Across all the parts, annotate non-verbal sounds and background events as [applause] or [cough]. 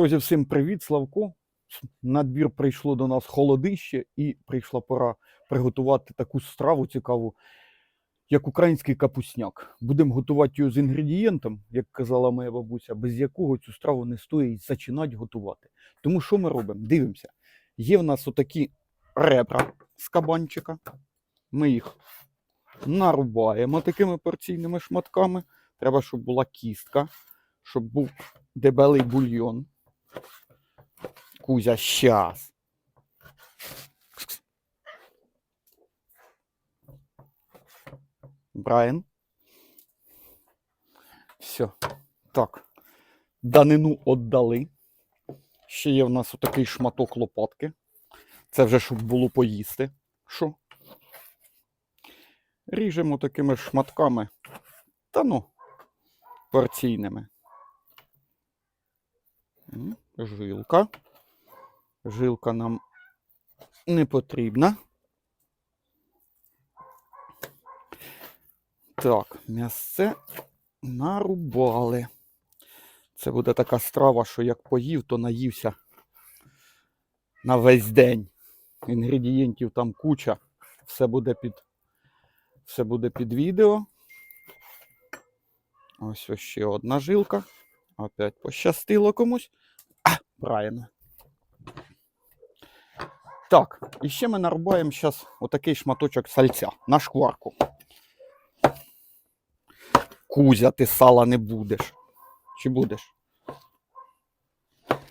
Друзі, всім привіт, Славко. На двір прийшло до нас холодище, і прийшла пора приготувати таку страву цікаву, як український капусняк. Будемо готувати його з інгредієнтом, як казала моя бабуся, без якого цю страву не стоїть зачинати готувати. Тому що ми робимо? Дивимося. Є в нас отакі ребра з кабанчика. Ми їх нарубаємо такими порційними шматками. Треба, щоб була кістка, щоб був дебелий бульйон. Кузя, щас. Брайан. Все. Так. Данину віддали. Ще є в нас отакий шматок лопатки. Це вже щоб було поїсти. Що? Ріжемо такими шматками. Та ну, порційними. Жилка. Жилка нам не потрібна. Так, м'ясце нарубали. Це буде така страва, що як поїв, то наївся на весь день. Інгредієнтів там куча. Все буде під, все буде під відео. Ось ще одна жилка. Опять пощастило комусь. А, правильно. Так, і ще ми нарубаємо зараз отакий шматочок сальця на шкварку. Кузя, ти сала не будеш. Чи будеш?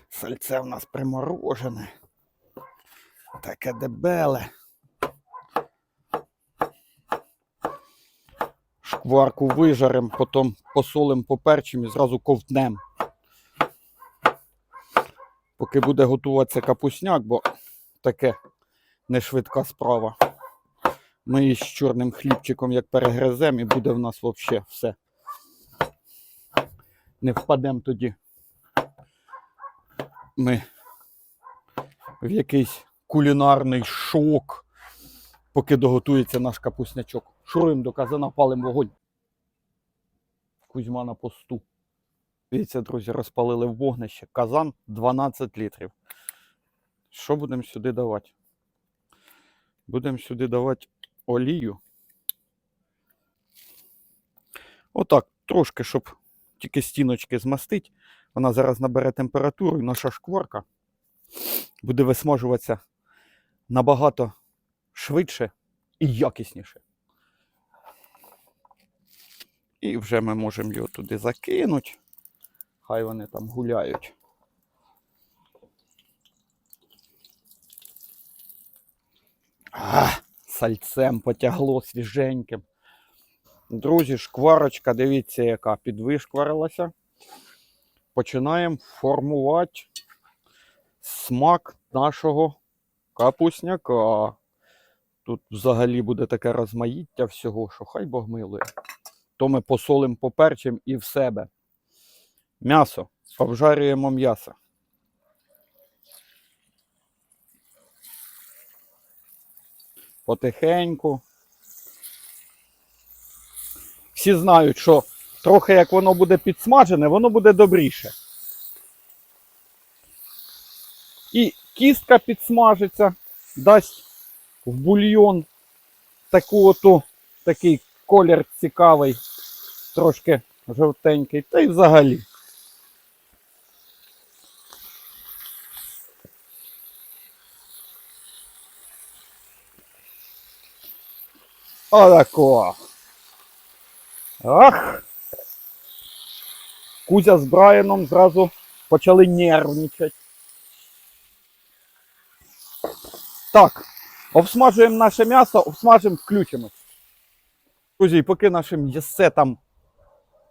Сальце в нас приморожене. Таке дебеле. Шкварку вижаримо, потім посолимо, поперчимо і зразу ковтнемо. Поки буде готуватися капусняк, бо таке не швидка справа. Ми її з чорним хлібчиком як перегриземо і буде в нас взагалі все. Не впадемо тоді. Ми в якийсь кулінарний шок, поки доготується наш капуснячок. Шуруємо до казана, палимо вогонь. Кузьма на посту. Дивіться, друзі, розпалили в вогнище. Казан 12 літрів. Що будемо сюди давати? Будемо сюди давати олію. Отак, трошки, щоб тільки стіночки змастить. Вона зараз набере температуру і наша шкварка буде висмажуватися набагато швидше і якісніше. І вже ми можемо його туди закинути. Хай вони там гуляють. А, сальцем потягло свіженьким. Друзі, шкварочка, дивіться, яка підвишкварилася. Починаємо формувати смак нашого капусняка. Тут взагалі буде таке розмаїття всього, що хай Бог милує. То ми посолимо поперчим і в себе. М'ясо. Обжарюємо м'ясо. Потихеньку. Всі знають, що трохи як воно буде підсмажене, воно буде добріше. І кістка підсмажиться, дасть в бульйон таку оту, такий колір цікавий, трошки жовтенький, та й взагалі. Отако. Ах! Кузя з Брайаном зразу почали нервничати. Так, обсмажуємо наше м'ясо, обсмажимо, включимось. Друзі, і поки наше м'ясе там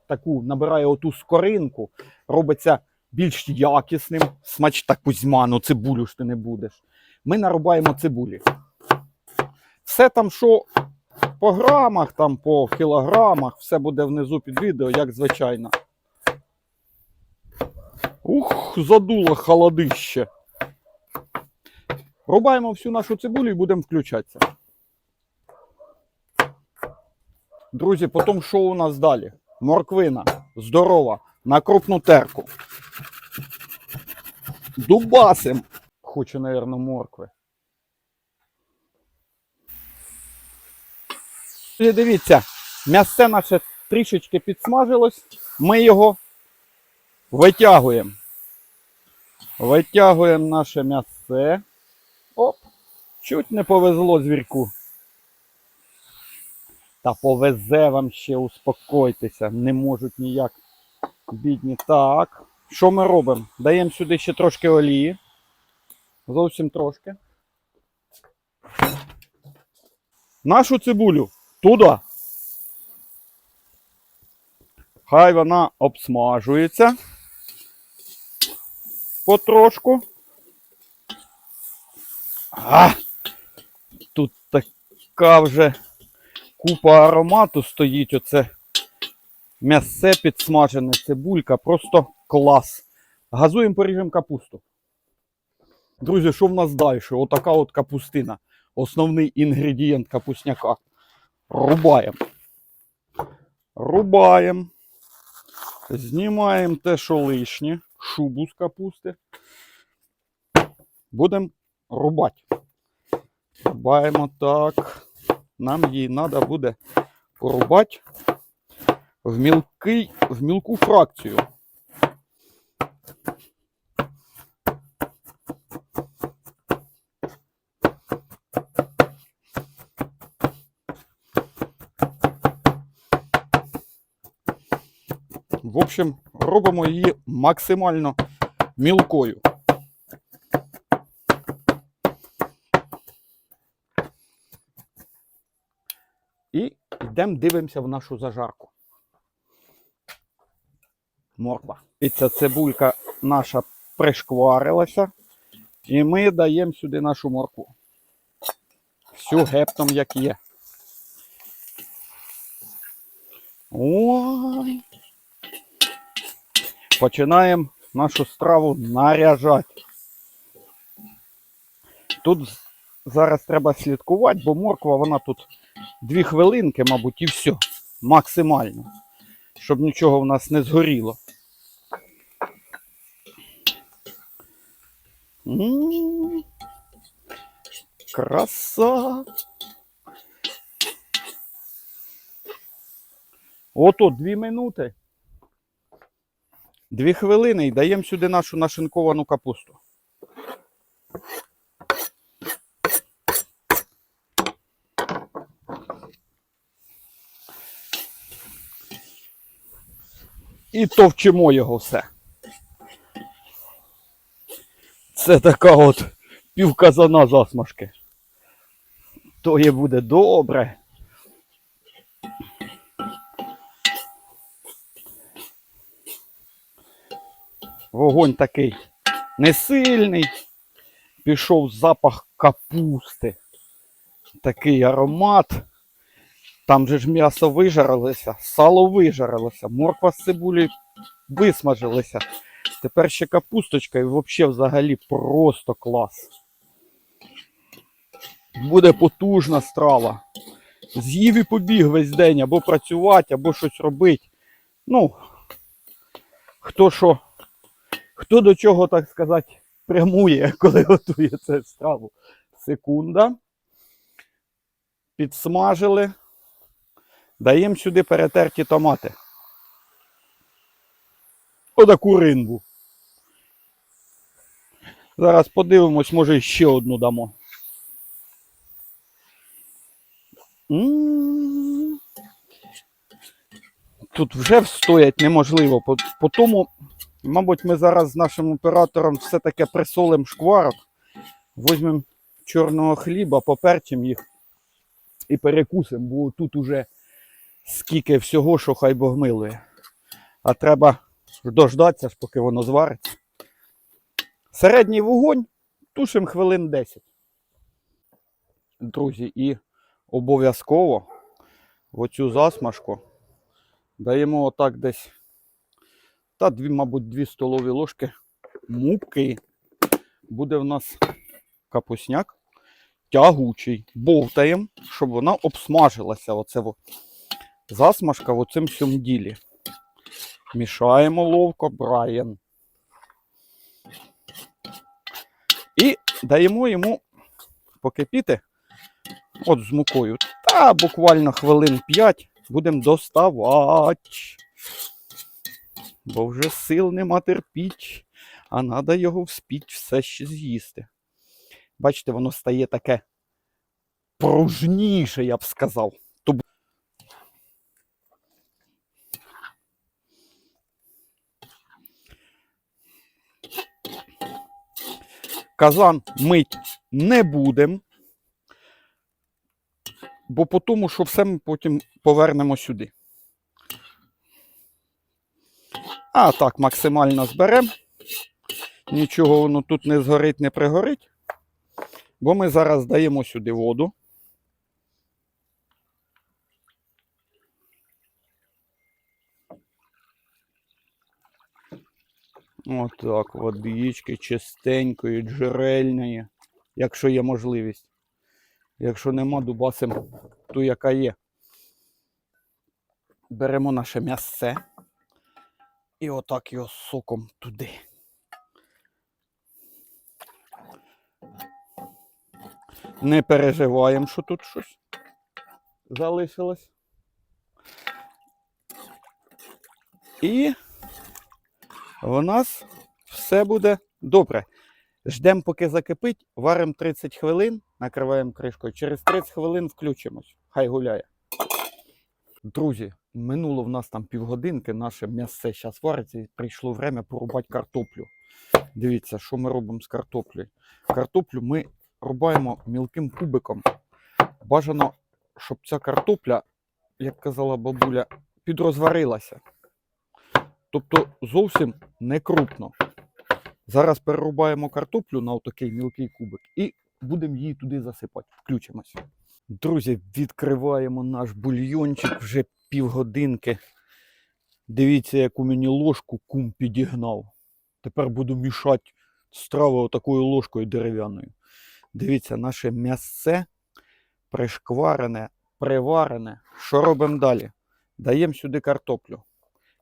таку набирає оту скоринку, робиться більш якісним. Смач та Кузьма, ну цибулю ж ти не будеш. Ми нарубаємо цибулі. Все там, що по грамах, там по кілограмах, все буде внизу під відео, як звичайно. Ух, задуло холодище. Рубаємо всю нашу цибулю і будемо включатися. Друзі, потім що у нас далі? Морквина здорова на крупну терку. дубасим. Хочу, напевно, моркви. Друзі, Дивіться, м'ясце наше трішечки підсмажилось. Ми його витягуємо. Витягуємо наше м'ясце. Оп, чуть не повезло звірку. Та повезе вам ще, успокойтеся, не можуть ніяк. Бідні. Так. Що ми робимо? Даємо сюди ще трошки олії. Зовсім трошки. Нашу цибулю туди. Хай вона обсмажується. Потрошку. А! Тут така вже купа аромату стоїть. Оце м'ясце підсмажене, цибулька. Просто клас. Газуємо, поріжемо капусту. Друзі, що в нас далі? Отака от капустина. Основний інгредієнт капусняка. Рубаємо. Рубаємо. Знімаємо те, що лишнє, шубу з капусти. Будемо рубати. Рубаємо так. Нам її треба буде порубати в, мілкий, в мілку фракцію. В общем, робимо її максимально мілкою. І йдемо дивимося в нашу зажарку. Морква. І ця цибулька наша пришкварилася. І ми даємо сюди нашу моркву. Всю гептом як є. Ой. Починаємо нашу страву наряжати. Тут зараз треба слідкувати, бо морква вона тут дві хвилинки, мабуть, і все. Максимально. Щоб нічого в нас не згоріло. М, Краса. Ото дві минути. Дві хвилини і даємо сюди нашу нашинковану капусту. І товчимо його все. Це така от півказана засмажки. То є буде добре. Вогонь такий не сильний. Пішов запах капусти. Такий аромат. Там же ж м'ясо вижарилося, сало вижарилося, морква з цибулею висмажилися. Тепер ще капусточка і взагалі взагалі просто клас. Буде потужна страва. З'їв і побіг весь день або працювати, або щось робити. Ну, хто що, хто до чого, так сказати, прямує, [laughs] коли готує цю страву. Секунда. Підсмажили. Даємо сюди перетерті томати. Отаку ринву. Зараз подивимось, може ще одну дамо. Тут вже встоять неможливо. По, тому, мабуть, ми зараз з нашим оператором все-таки присолимо шкварок, візьмемо чорного хліба, поперчимо їх і перекусимо, бо тут уже скільки всього, що хай Бог милує. А треба дождатися, поки воно звариться. Середній вогонь тушимо хвилин 10. Друзі, і обов'язково в оцю засмажку даємо отак десь, та дві, мабуть, дві столові ложки муки. Буде в нас капусняк тягучий. Бовтаємо, щоб вона обсмажилася. Оце засмажка в оцим всьому ділі. Мішаємо ловко, Брайан. І даємо йому покипіти от з мукою. Та буквально хвилин 5 будемо доставати. Бо вже сил нема терпіть, а треба його вспіть все ще з'їсти. Бачите, воно стає таке пружніше, я б сказав. То... б- Казан мить не будемо, бо по тому, що все ми потім повернемо сюди. А так, максимально зберемо. Нічого воно тут не згорить, не пригорить. Бо ми зараз даємо сюди воду. Отак, водички чистенької, джерельної, якщо є можливість. Якщо нема, дубасимо ту, яка є. Беремо наше м'ясце і отак його соком туди. Не переживаємо, що тут щось залишилось. І в нас все буде добре. Ждемо, поки закипить, варимо 30 хвилин, накриваємо кришкою. Через 30 хвилин включимось. Хай гуляє. Друзі, минуло в нас там півгодинки, наше м'ясце зараз вариться і прийшло время порубати картоплю. Дивіться, що ми робимо з картоплею. Картоплю ми рубаємо мілким кубиком. Бажано, щоб ця картопля, як казала бабуля, підрозварилася. Тобто зовсім не крупно. Зараз перерубаємо картоплю на отакий мілкий кубик і будемо її туди засипати. Включимось. Друзі, відкриваємо наш бульйончик вже півгодинки. Дивіться, яку мені ложку кум підігнав. Тепер буду мішати страву отакою ложкою дерев'яною. Дивіться, наше м'ясце пришкварене, приварене. Що робимо далі? Даємо сюди картоплю.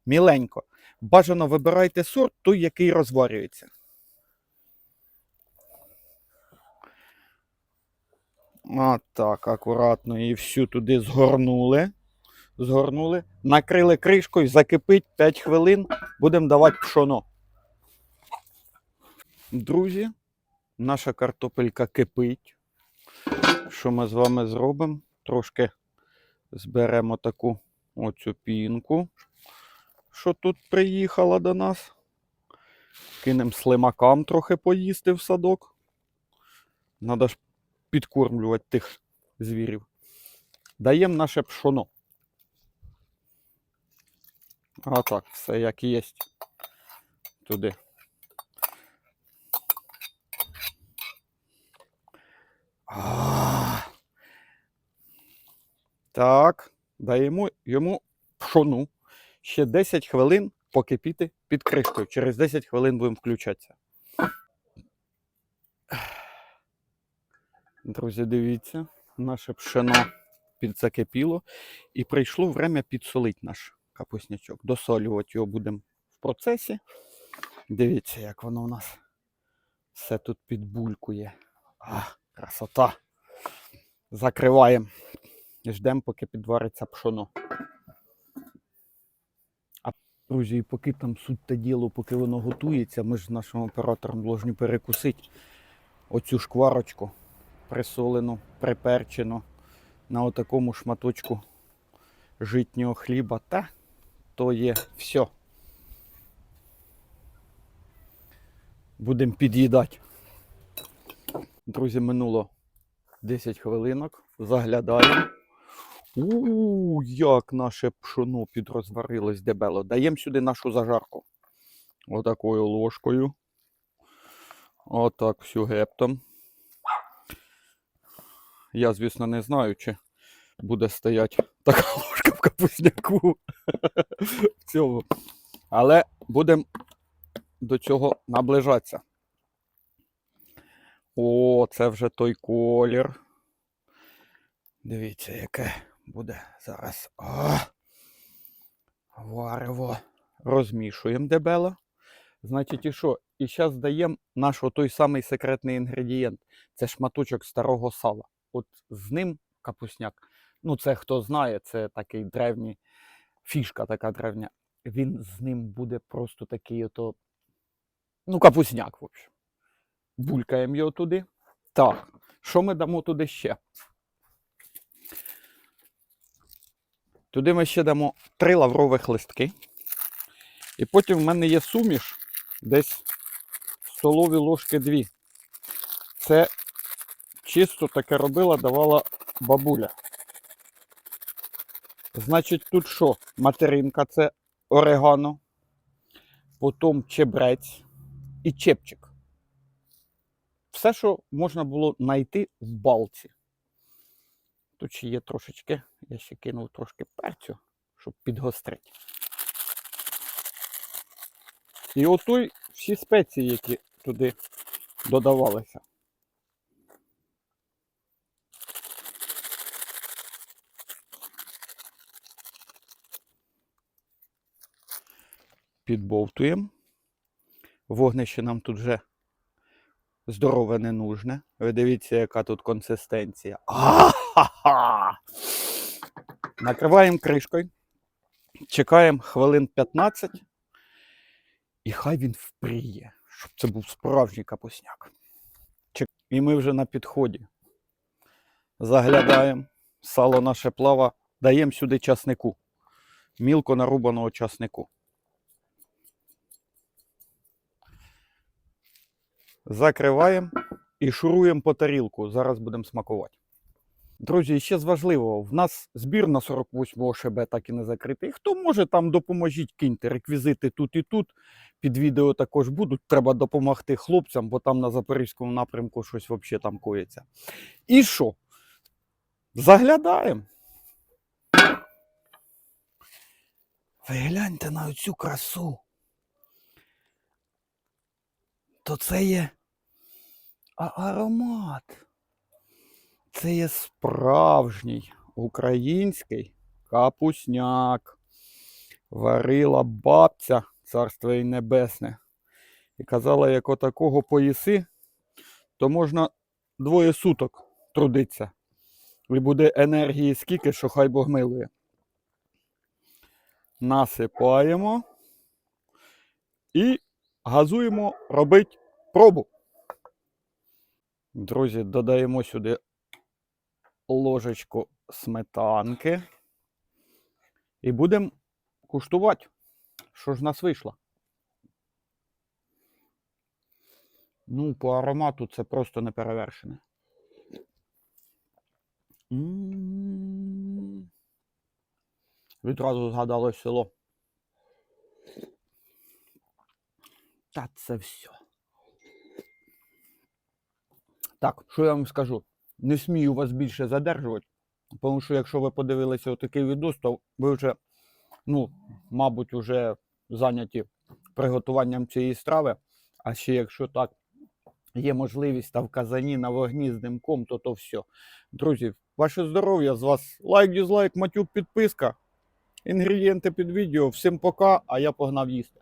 Міленько. Бажано вибирайте сорт, той, який розварюється. От так, акуратно і всю туди згорнули. Згорнули. Накрили кришкою, закипить 5 хвилин, будемо давати пшоно. Друзі, наша картопелька кипить. Що ми з вами зробимо? Трошки зберемо таку оцю пінку, що тут приїхала до нас. Кинемо слимакам трохи поїсти в садок. Надо ж підкормлювати тих звірів. Даємо наше пшоно. А так, все як є. Туди. А. Так, даємо йому пшону. Ще 10 хвилин покипіти під кришкою. Через 10 хвилин будемо включатися. Друзі, дивіться, наше пшено підзакипіло. І прийшло время підсолити наш капуснячок. Досолювати його будемо в процесі. Дивіться, як воно у нас все тут підбулькує. А, красота. Закриваємо. Ждемо, поки підвариться пшоно. Друзі, і поки там суть та діло, поки воно готується, ми ж з нашим оператором должні перекусити оцю шкварочку присолену, приперчену на отакому шматочку житнього хліба. Та то є все. Будемо під'їдати. Друзі, минуло 10 хвилинок. Заглядаємо. У, як наше пшоно підрозварилось дебело. Даємо сюди нашу зажарку. Отакою ложкою. Отак всю гептом. Я, звісно, не знаю, чи буде стояти така [laughs] ложка в капусняку [laughs] в цьому. Але будемо до цього наближатися. О, це вже той колір. Дивіться, яке буде зараз. А, варево. Розмішуємо дебело. Значить, і що? і зараз даємо наш той самий секретний інгредієнт. Це шматочок старого сала. От з ним капусняк. Ну, це хто знає, це такий древній фішка така древня. Він з ним буде просто такий ото. Ну, капусняк, в общем. Булькаємо його туди. Так, що ми дамо туди ще? Туди ми ще дамо три лаврових листки. І потім в мене є суміш десь столові ложки дві. Це чисто таке робила, давала бабуля. Значить, тут що? Материнка це орегано, потім чебрець і чепчик. Все, що можна було знайти в балці. Тут ще є трошечки, я ще кинув трошки перцю, щоб підгострити. І отой всі спеції, які туди додавалися. Підбовтуємо. Вогнище нам тут вже здорове не нужне. Ви дивіться, яка тут консистенція. А-ха-ха! Накриваємо кришкою. Чекаємо хвилин 15. І хай він впріє, щоб це був справжній капусняк. І ми вже на підході. Заглядаємо. Сало наше плава. Даємо сюди часнику. Мілко нарубаного часнику. Закриваємо і шуруємо по тарілку. Зараз будемо смакувати. Друзі, ще з важливого, в нас збір на 48 ШБ так і не закритий. Хто може, там допоможіть, киньте реквізити тут і тут. Під відео також будуть. Треба допомогти хлопцям, бо там на Запорізькому напрямку щось взагалі там коїться. І що? Заглядаємо. Ви гляньте на цю красу. То це є аромат. Це є справжній український капусняк. Варила бабця, царство їй небесне. І казала, як отакого поїси, то можна двоє суток трудитися. І буде енергії скільки, що хай Бог милує. Насипаємо і газуємо робити пробу. Друзі, додаємо сюди ложечку сметанки. І будемо куштувати, що ж нас вийшло. Ну, по аромату це просто неперевершене. Відразу згадалось село. Та це все. Так, що я вам скажу? Не смію вас більше задержувати, тому що якщо ви подивилися отакий відос, то ви вже, ну, мабуть, вже зайняті приготуванням цієї страви. А ще якщо так є можливість та в казані на вогні з димком, то то все. Друзі, ваше здоров'я з вас лайк, дізлайк, матюк, підписка. Інгредієнти під відео. Всім пока, а я погнав їсти.